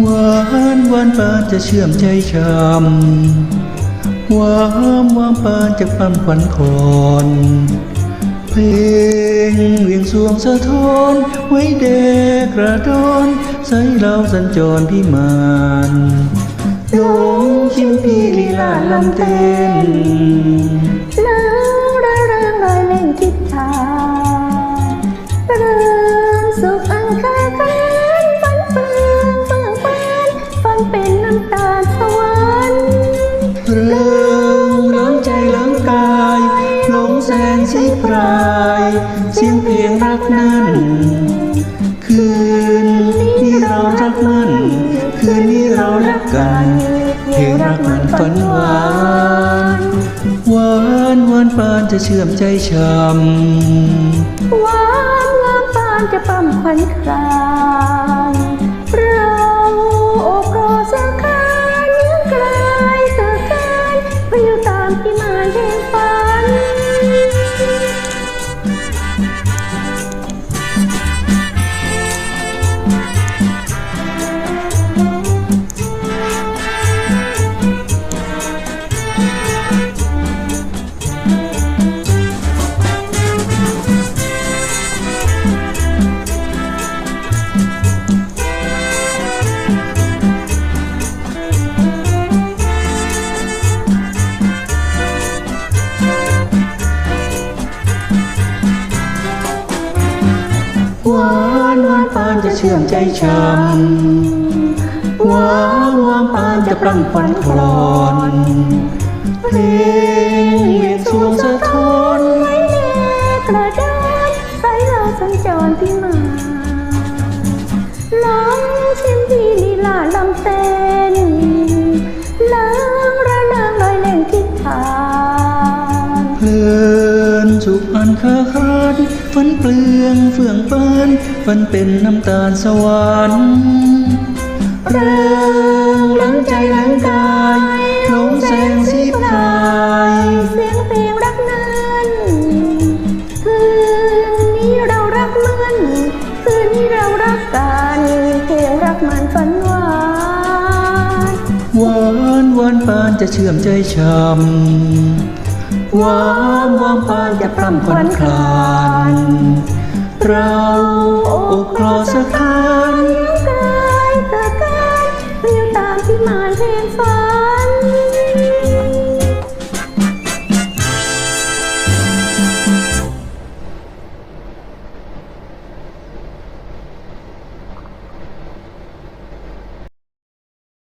หวานหวานปานจะเชื่อมใจช้ำหวามวามปานจะปั้มขวัญคอนเพลงเวียงสวงสะท้อน ไว้เด็กกระดอนใส่เราสัญจรพิมานหลงชิมพีลีลาลำเต้น ทางเรื่องสุขอังคาคันฝันเฟืองเฟืองฟนฝันเป็นน้ำตาสวรรค์เรื่องเล้งใจเล้งกายหลงแสงสีพรายเสียงเพลงรักนั้น คืนนี้เรารักมัน ปานจะเชื่อมใจช้ำหวานงามปานจะปั๊มขวัญคราง จะเชื่อมใจช้ำหวานหวานปานจะปรังควันคลอนเพลงเวียนสวงสะท้อนไว้แน่กระดานใส่เราสัญจรที่มาลองชิมที่ลีลาลำเต้นลางระนางลอยเล่นทิศทางเพลินสุขอันคาคานฝันเปลืองเฟื่องปานฝันเป็นน้ำตาลสวรรค์เรื่องหลังใจหลังกายหลงแสงสีพรายเสียงเพลงรักนั้นคืนนี้เรารักมันคืนนี้เรารักกันเพลงรักมันฝันหวานหวานหวานปานจะเชื่อมใจช้ำห วามวามพานจะพร่ำควันคลาน เราอกรอสถาน